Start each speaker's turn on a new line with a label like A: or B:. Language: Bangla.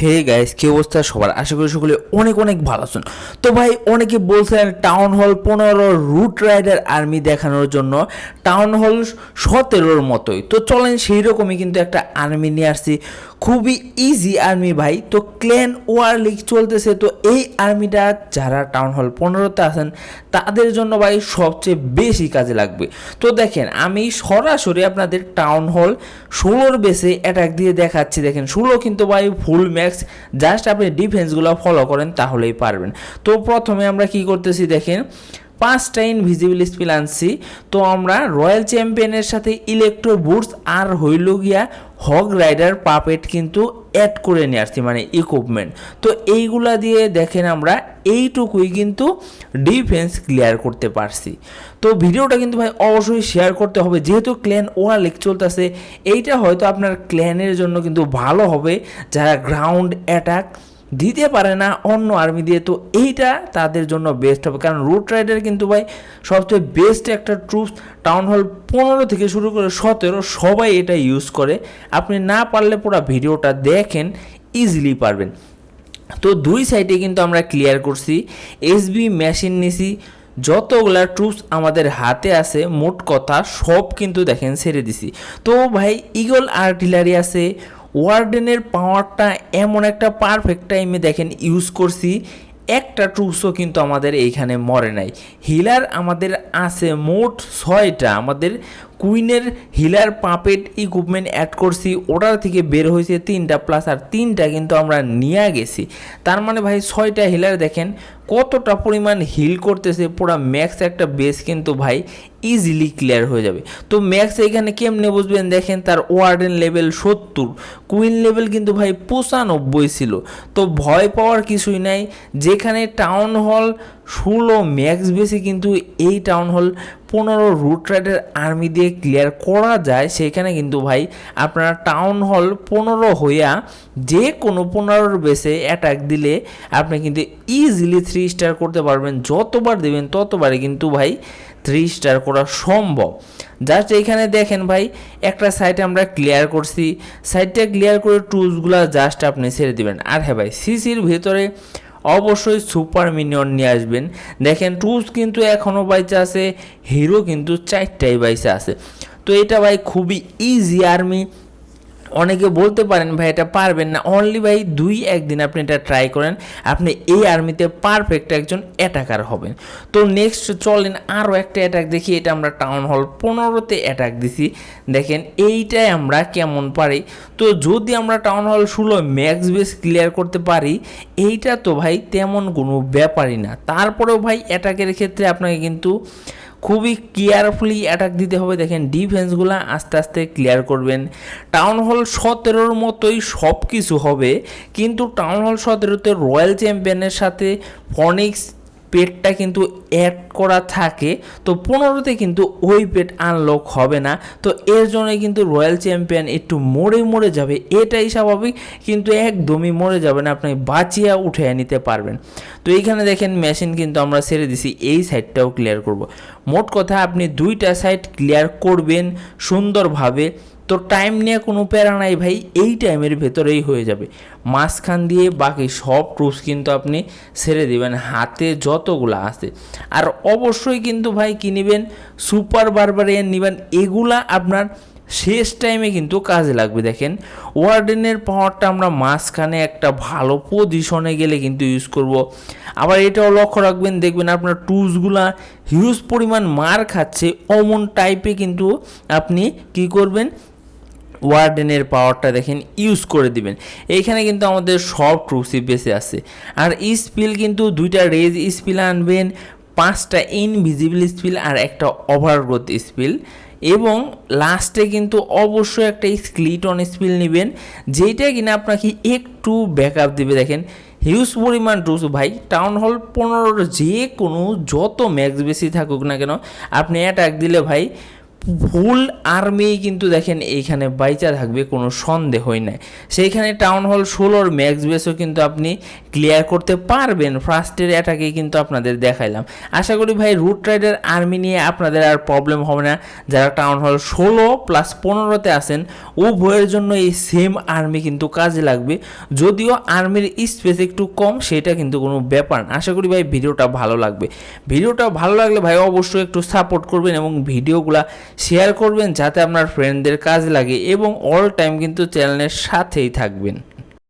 A: হে গাইস কি অবস্থা সবার? আশা করি সকলে অনেক অনেক ভালো আছেন। তো ভাই, অনেকে বলছেন টাউন হল পনেরো রুট রাইডার আর্মি দেখানোর জন্য টাউন হল সতেরোর মতোই। তো চলেন সেই রকমই কিন্তু একটা আর্মি নিয়ে আসছি। খুবই ইজি আর্মি ভাই। তো ক্ল্যান ওয়ার লিগ চলতেছে। তো এই আর্মিটা যারা টাউন হল পনেরোতে আছেন, তাদের জন্য ভাই সবচেয়ে বেশি কাজে লাগবে। তো দেখেন, আমি সরাসরি আপনাদের টাউন হল ষোলোর বেসে অ্যাটাক দিয়ে দেখাচ্ছি। দেখেন, ষোলো কিন্তু ভাই ফুল ম্যাক্স জাস্ট আপনি ডিফেন্সগুলো ফলো করেন তাহলেই পারবেন। তো প্রথমে আমরা কি করতেছি দেখেন পাঁচটা ইনভিজিবল স্পিল আনছি। তো আমরা রয়্যাল চ্যাম্পিয়নের সাথে ইলেকট্রো বুটস আর হইল গিয়া হগ রাইডার পাপেট কিন্তু অ্যাড করে নিয়ে আসছি মানে ইকুইপমেন্ট তো এইগুলা দিয়ে দেখেন আমরা এইটুকুই কিন্তু ডিফেন্স ক্লিয়ার করতে পারছি। তো ভিডিওটা কিন্তু ভাই অবশ্যই শেয়ার করতে হবে, যেহেতু ক্ল্যান ওয়ার লিগ চলতেছে, এইটা হয়তো আপনার ক্ল্যানের জন্য কিন্তু ভালো হবে, যারা গ্রাউন্ড অ্যাটাক দিতে পারে না অন্য আর্মি দিয়ে। তো এইটা তাদের জন্য বেস্ট হবে। কারণ রুট রাইডার কিন্তু ভাই, সবচেয়ে বেস্ট একটা ট্রুপস টাউন হল পনেরো থেকে শুরু করে সতেরো সবাই এটা ইউজ করে। আপনি না পারলে পুরো ভিডিওটা দেখেন ইজিলি পারবেন। তো দুই সাইডে কিন্তু আমরা ক্লিয়ার করছি। এসবি মেশিন নিছি। যতগুলা ট্রুপস আমাদের হাতে আছে, মোট কথা সব কিন্তু দেখেন ছেড়ে দিছি। তো ভাই ইগল আর্টিলারি আছে ওয়ার্ডেনের পাওয়ারটা এমন একটা পারফেক্ট টাইমে দেখেন ইউজ করছি। একটা ট্রুপসও কিন্তু আমাদের এইখানে মরে নাই। হিলার আমাদের আছে মোট ছয়টা। আমাদের কুইনের হিলার পাপেট ইকুইপমেন্ট অ্যাড করছি। ওটার থেকে বের হয়েছে তিনটা প্লাস আর তিনটা কিন্তু আমরা নিয়ে গেছি। তার মানে ভাই ছয়টা হিলার দেখেন, কতটা পরিমাণ হিল করতেছে, পুরা ম্যাক্স একটা বেস কিন্তু ভাই ইজিলি ক্লিয়ার হয়ে যাবে। তো ম্যাক্স এখানে কেমনে বুঝবেন? দেখেন তার ওয়ার্ডেন লেভেল সত্তর কুইন লেভেল কিন্তু ভাই পঁচানব্বই ছিল। তো ভয় পাওয়ার কিছুই নাই। যেখানে টাউন হল ষোলো ম্যাক্স বেসে কিন্তু এই টাউন হল পনেরো রুট রাইডের আর্মি দিয়ে ক্লিয়ার করা যায়। সেখানে কিন্তু ভাই আপনারা টাউন হল পনেরো হইয়া যে কোনো পনেরোর বেসে অ্যাটাক দিলে আপনি কিন্তু ইজিলি থ্রি স্টার করতে পারবেন। যতবার দেবেন ততবারই কিন্তু ভাই থ্রি স্টার করা সম্ভব। জাস্ট এইখানে দেখেন ভাই, একটা সাইট আমরা ক্লিয়ার করছি। সাইটটা ক্লিয়ার করে টুলসগুলো জাস্ট আপনি ছেড়ে দিবেন। আর হ্যাঁ ভাই সিসির ভেতরে অবশ্যই সুপার মিনিয়ন নিয়ে আসবেন। দেখেন টুলস কিন্তু এখনও বাইচে আছে, হিরো কিন্তু চারটাই বাইচে আছে। তো এটা ভাই খুবই ইজি আর্মি অনেকে বলতে পারেন, ভাই, এটা পারবেন না। অনলি ভাই, দুই, একদিন আপনি এটা ট্রাই করেন, আপনি এই আর্মিতে পারফেক্ট একজন অ্যাটাকার হবেন। তো নেক্সট চলেন আরও একটা অ্যাটাক দেখি, এটা আমরা টাউন হল পনেরোতে অ্যাটাক দিছি। দেখেন, এইটাই আমরা কেমন পারি? তো যদি আমরা টাউন হল ষোলো ম্যাক্স বেস ক্লিয়ার করতে পারি, এইটা তো ভাই তেমন কোনো ব্যাপারই না। তারপরেও ভাই অ্যাটাকের ক্ষেত্রে আপনাকে কিন্তু খুবই কেয়ারফুলি অ্যাটাক দিতে হবে। দেখেন ডিফেন্সগুলো আস্তে আস্তে ক্লিয়ার করবেন। টাউন হল সতেরোর মতোই সব কিছু হবে। কিন্তু টাউন হল সতেরোতে রয়্যাল চ্যাম্পিয়নের সাথে ফনিক্স পেটটা কিন্তু অ্যাড করা থাকে, তো পনেরোতে কিন্তু ওই পেট আনলক হবে না। তো এর জন্য কিন্তু রয়্যাল চ্যাম্পিয়ন একটু মরে মরে যাবে, এটাই স্বাভাবিক, কিন্তু একদমই মরে যাবে না, আপনি বাঁচিয়া উঠে নিতে পারবেন। তো এইখানে দেখেন মেশিন কিন্তু আমরা ছেড়ে দিছি, এই সাইডটাও ক্লিয়ার করব। মোট কথা আপনি দুইটা সাইড ক্লিয়ার করবেন সুন্দরভাবে। তো টাইম নিয়ে কোনো প্যারা নাই ভাই, এই টাইমের ভেতরেই হয়ে যাবে। মাঝখান দিয়ে বাকি সব ট্রুপস কিন্তু আপনি ছেড়ে দিবেন, হাতে যতগুলো আছে। আর অবশ্যই কিন্তু ভাই কি নেবেন? সুপার বারবারিয়ান নেবেন, এগুলা আপনার শেষ টাইমে কিন্তু কাজে লাগবে। দেখেন ওয়ার্ডেনের পাওয়ারটা আমরা মাঝখানে একটা ভালো পজিশনে গেলে কিন্তু ইউজ করব। আবার এটাও লক্ষ্য রাখবেন, দেখবেন আপনার টুলসগুলা হিউজ পরিমাণ মার খাচ্ছে। অমন টাইপে কিন্তু আপনি কি করবেন? ওয়ার্ডেনের পাওয়ারটা দেখেন ইউজ করে দিবেন। এইখানে কিন্তু আমাদের সব ট্রুপসই বেঁচে আছে। আর স্পিল কিন্তু দুইটা রেজ স্পিল আনবেন, পাঁচটা ইনভিজিবল স্পিল আর একটা ওভারগ্রোথ স্পিল এবং লাস্টে কিন্তু অবশ্যই একটা স্ক্লিটন স্পিল নেবেন যেটা কিনা আপনাকে একটু ব্যাকআপ দিবে। দেখেন হিউজ পরিমাণ টুলস ভাই টাউন হল পনেরোর যে কোনো, যত ম্যাক্স বেশি থাকুক না কেন, আপনি অ্যাটাক দিলে ভাই ফুল আর্মি কিন্তু দেখেন এইখানে বাইচা থাকবে, কোনো সন্দেহই নাই। সেইখানে টাউন হল ষোলোর ম্যাক্স বেসও কিন্তু আপনি ক্লিয়ার করতে পারবেন। ফার্স্টের অ্যাটাকে কিন্তু আপনাদের দেখাইলাম। আশা করি ভাই রুট রাইডার আর্মি নিয়ে আপনাদের আর প্রবলেম হবে না। যারা টাউন হল ষোলো প্লাস পনেরোতে আছেন, উভয়ের জন্য এই সেম আর্মি কিন্তু কাজে লাগবে। যদিও আর্মির স্পেস একটু কম, সেটা কিন্তু কোনো ব্যাপার না। আশা করি ভাই, ভিডিওটা ভালো লাগবে। ভিডিওটা ভালো লাগলে ভাই, অবশ্যই একটু সাপোর্ট করবেন এবং ভিডিওগুলা শেয়ার করবেন যাতে আপনার ফ্রেন্ডদের কাজ লাগে এবং অল টাইম কিন্তু চ্যানেলের সাথেই থাকবেন।